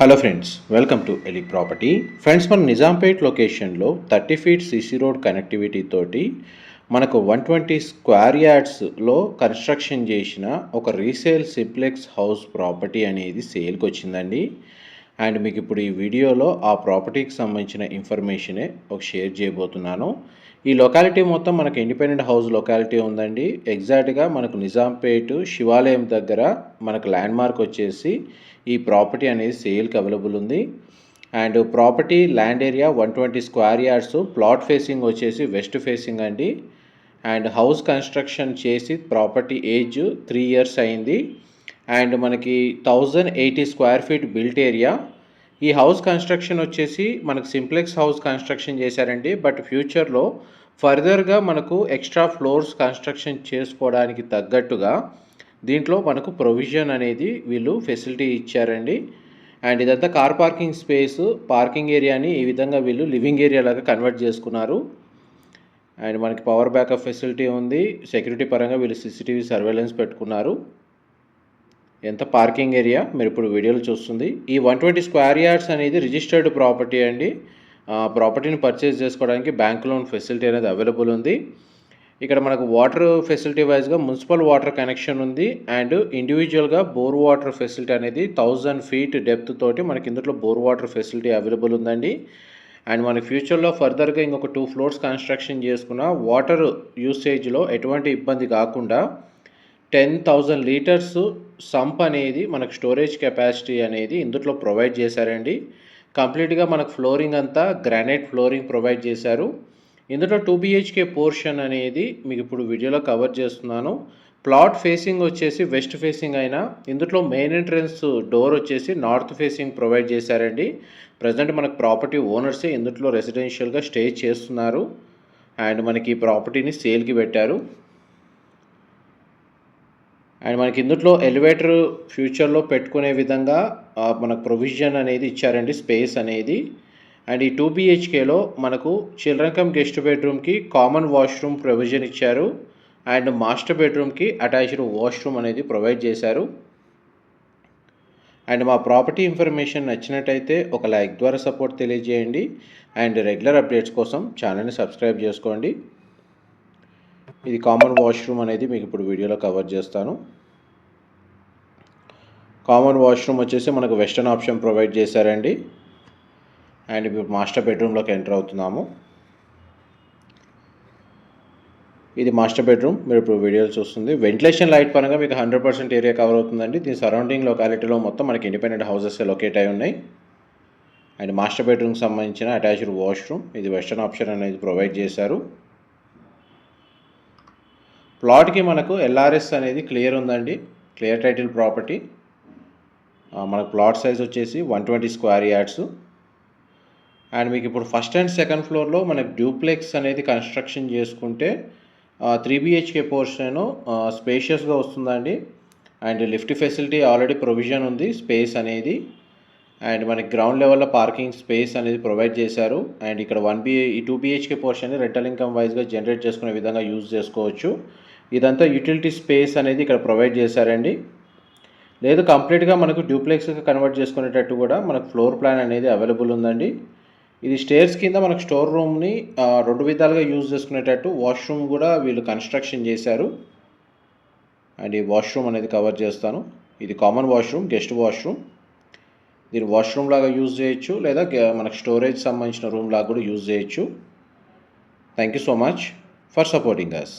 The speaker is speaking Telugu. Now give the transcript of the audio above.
హలో ఫ్రెండ్స్ వెల్కమ్ టు ఎలి ప్రాపర్టీ ఫ్రెండ్స్ మన నిజాంపేట్ లొకేషన్లో thirty feet CC road connectivity తోటి మనకు వన్ ట్వంటీ స్క్వేర్ యార్డ్స్లో కన్స్ట్రక్షన్ చేసిన ఒక రీసేల్ సిప్లెక్స్ హౌస్ ప్రాపర్టీ అనేది సేల్కి వచ్చిందండి. అండ్ మీకు ఇప్పుడు ఈ వీడియోలో ఆ ప్రాపర్టీకి సంబంధించిన ఇన్ఫర్మేషనే ఒక షేర్ చేయబోతున్నాను. ఈ లొకాలిటీ మొత్తం మనకు ఇండిపెండెంట్ హౌస్ లొకాలిటీ ఉందండి. ఎగ్జాక్ట్గా మనకు నిజాంపేట్ శివాలయం దగ్గర మనకు ల్యాండ్ మార్క్ వచ్చేసి ఈ ప్రాపర్టీ అనేది సేల్కి అవైలబుల్ ఉంది. And property land area one twenty square yards plot facing వచ్చేసి వెస్ట్ ఫేసింగ్ అండి. అండ్ హౌస్ కన్స్ట్రక్షన్ చేసి ప్రాపర్టీ ఏజ్ త్రీ ఇయర్స్ అయింది. అండ్ మనకి thousand eighty square feet built area ఈ హౌస్ కన్స్ట్రక్షన్ వచ్చేసి మనకు సింప్లెక్స్ హౌస్ కన్స్ట్రక్షన్ చేశారండి. బట్ ఫ్యూచర్లో ఫర్దర్గా మనకు ఎక్స్ట్రా ఫ్లోర్స్ కన్స్ట్రక్షన్ చేసుకోవడానికి తగ్గట్టుగా దీంట్లో మనకు ప్రొవిజన్ అనేది వీళ్ళు ఫెసిలిటీ ఇచ్చారండి. అండ్ ఇదంతా కార్ పార్కింగ్ స్పేస్ పార్కింగ్ ఏరియాని ఈ విధంగా వీళ్ళు లివింగ్ ఏరియా లాగా కన్వర్ట్ చేసుకున్నారు. అండ్ మనకి పవర్ బ్యాకప్ ఫెసిలిటీ ఉంది. సెక్యూరిటీ పరంగా వీళ్ళు సీసీటీవీ సర్వేలెన్స్ పెట్టుకున్నారు. ఎంత పార్కింగ్ ఏరియా మీరు ఇప్పుడు వీడియోలో చూస్తుంది. ఈ వన్ ట్వంటీ స్క్వేర్ యార్డ్స్ అనేది రిజిస్టర్డ్ ప్రాపర్టీ అండి. ప్రాపర్టీని పర్చేస్ చేసుకోవడానికి బ్యాంక్ లోన్ ఫెసిలిటీ అనేది అవైలబుల్ ఉంది. ఇక్కడ మనకు వాటర్ ఫెసిలిటీ వైజ్గా మున్సిపల్ వాటర్ కనెక్షన్ ఉంది. అండ్ ఇండివిజువల్గా బోర్ వాటర్ ఫెసిలిటీ అనేది థౌజండ్ ఫీట్ డెప్త్ తోటి మనకి ఇందులో బోర్ వాటర్ ఫెసిలిటీ అవైలబుల్ ఉందండి. అండ్ మన ఫ్యూచర్లో ఫర్దర్గా ఇంకొక టూ ఫ్లోర్స్ కన్స్ట్రక్షన్ చేసుకున్న వాటర్ యూసేజ్లో ఎటువంటి ఇబ్బంది కాకుండా టెన్ థౌజండ్ లీటర్స్ సంప్ అనేది మనకు స్టోరేజ్ కెపాసిటీ అనేది ఇందులో ప్రొవైడ్ చేశారండి. కంప్లీట్గా మనకు ఫ్లోరింగ్ అంతా గ్రానైట్ ఫ్లోరింగ్ ప్రొవైడ్ చేశారు. ఇందులో టూ బిహెచ్కే పోర్షన్ అనేది మీకు ఇప్పుడు వీడియోలో కవర్ చేస్తున్నాను. ప్లాట్ ఫేసింగ్ వచ్చేసి వెస్ట్ ఫేసింగ్ అయినా ఇందులో మెయిన్ ఎంట్రన్స్ డోర్ వచ్చేసి నార్త్ ఫేసింగ్ ప్రొవైడ్ చేశారండి. ప్రజెంట్ మనకు ప్రాపర్టీ ఓనర్సే ఇందులో రెసిడెన్షియల్గా స్టే చేస్తున్నారు. అండ్ మనకి ఈ ప్రాపర్టీని సేల్కి పెట్టారు. అండ్ మనకి ఇందులో ఎలివేటర్ ఫ్యూచర్లో పెట్టుకునే విధంగా మనకు ప్రొవిజన్ అనేది ఇచ్చారండి స్పేస్ అనేది. అండ్ ఈ టూ బిహెచ్కేలో మనకు చిల్డ్రన్ కమ్ గెస్ట్ బెడ్రూమ్కి కామన్ వాష్రూమ్ ప్రొవిజన్ ఇచ్చారు. అండ్ మాస్టర్ బెడ్రూమ్కి అటాచ్డ్ వాష్రూమ్ అనేది ప్రొవైడ్ చేశారు. అండ్ మా ప్రాపర్టీ ఇన్ఫర్మేషన్ నచ్చినట్టయితే ఒక లైక్ ద్వారా సపోర్ట్ తెలియజేయండి. అండ్ రెగ్యులర్ అప్డేట్స్ కోసం ఛానల్ని సబ్స్క్రైబ్ చేసుకోండి. ఇది కామన్ వాష్రూమ్ అనేది మీకు ఇప్పుడు వీడియోలో కవర్ చేస్తాను. కామన్ వాష్రూమ్ వచ్చేసి మనకు వెస్టర్న్ ఆప్షన్ ప్రొవైడ్ చేశారండి. అండ్ ఇప్పుడు మాస్టర్ బెడ్రూమ్లోకి ఎంటర్ అవుతున్నాము. ఇది మాస్టర్ బెడ్రూమ్ మీరు ఇప్పుడు వీడియోలు చూస్తుంది. వెంటిలేషన్ లైట్ పరంగా మీకు హండ్రెడ్ పర్సెంట్ ఏరియా కవర్ అవుతుందండి. దీని సరౌండింగ్ లొకాలిటీలో మొత్తం మనకి ఇండిపెండెంట్ హౌసెస్ లొకేట్ అయి ఉన్నాయి. అండ్ మాస్టర్ బెడ్రూమ్కి సంబంధించిన అటాచ్డ్ వాష్రూమ్ ఇది వెస్టర్న్ ఆప్షన్ అనేది ప్రొవైడ్ చేశారు. ప్లాట్కి మనకు ఎల్ఆర్ఎస్ అనేది క్లియర్ ఉందండి. Clear title property. మనకు ప్లాట్ సైజ్ వచ్చేసి one twenty square yards. And మీకు ఇప్పుడు ఫస్ట్ అండ్ సెకండ్ ఫ్లోర్లో మనకు డ్యూప్లెక్స్ అనేది కన్స్ట్రక్షన్ చేసుకుంటే త్రీ బిహెచ్కే పోర్షన్ స్పేషియస్గా వస్తుందండి. And lift facility already provision ఉంది. స్పేస్ అనేది అండ్ మనకి గ్రౌండ్ లెవెల్లో పార్కింగ్ స్పేస్ అనేది ప్రొవైడ్ చేశారు. అండ్ ఇక్కడ వన్ బి ఈ two BHK portion rental income వైజ్గా జనరేట్ చేసుకునే విధంగా యూజ్ చేసుకోవచ్చు. ఇదంతా యూటిలిటీ స్పేస్ అనేది ఇక్కడ ప్రొవైడ్ చేశారండి. లేదు కంప్లీట్గా మనకు డ్యూప్లెక్స్గా కన్వర్ట్ చేసుకునేటట్టు కూడా మనకు ఫ్లోర్ ప్లాన్ అనేది అవైలబుల్ ఉందండి. ఇది స్టేర్స్ కింద మనకు స్టోర్ రూమ్ని రెండు విధాలుగా యూజ్ చేసుకునేటట్టు వాష్రూమ్ కూడా వీళ్ళు కన్స్ట్రక్షన్ చేశారు. అండ్ ఈ వాష్రూమ్ అనేది కవర్ చేస్తాను. ఇది కామన్ వాష్రూమ్ గెస్ట్ వాష్రూమ్ దీన్ని వాష్రూమ్ లాగా యూజ్ చేయొచ్చు లేదా మనకు స్టోరేజ్ సంబంధించిన రూమ్ లాగా కూడా యూజ్ చేయొచ్చు. Thank you so much for supporting us